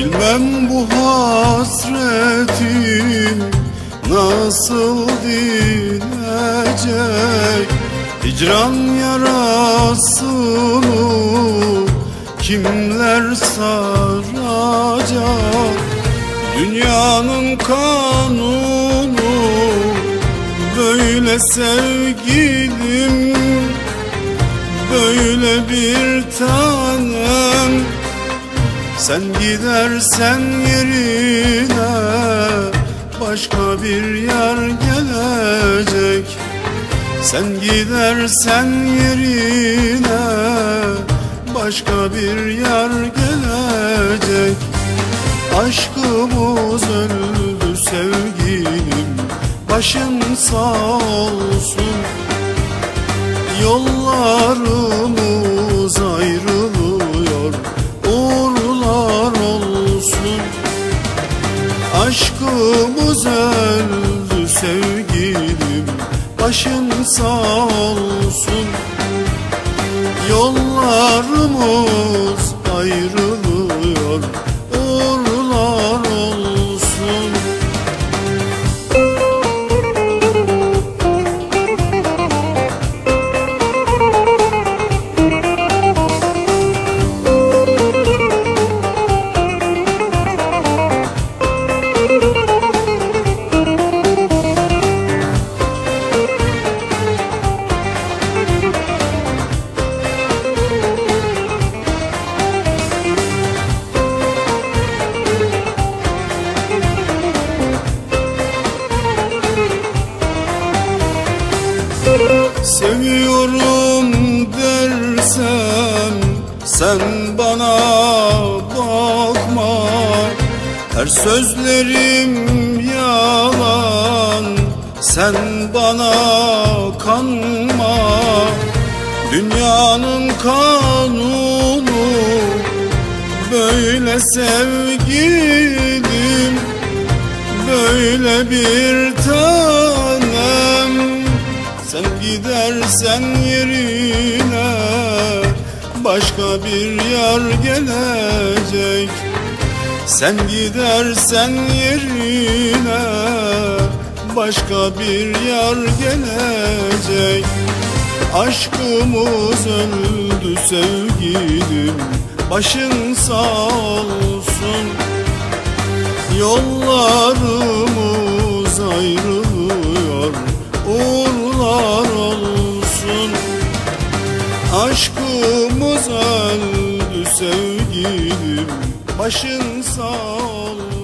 Bilmem bu hasretim nasıl dinecek. Hicran yarasını kimler saracak? Dünyanın kanunu böyle sevgilim Böyle bir tanem. Sen gidersen yerine başka bir yer gelecek. Sen gidersen yerine başka bir yer gelecek. Aşkımız öldü sevgilim Başın sağ olsun. Yollarımız ayrılıyor Aşkımız öldü sevgilim Başın sağ olsun. Yollarımız Seviyorum dersem sen bana bakma. Her sözlerim yalan sen bana kanma. Dünyanın kanunu böyle sevgilim Böyle bir tanem sen gidersen yerine başka bir yer gelecek. Sen gidersen yerine başka bir yer gelecek. Aşkımız öldü sevgilim başın sağ olsun. Yollarımız Aşkımız öldü sevgilim. Başın sağ Yollar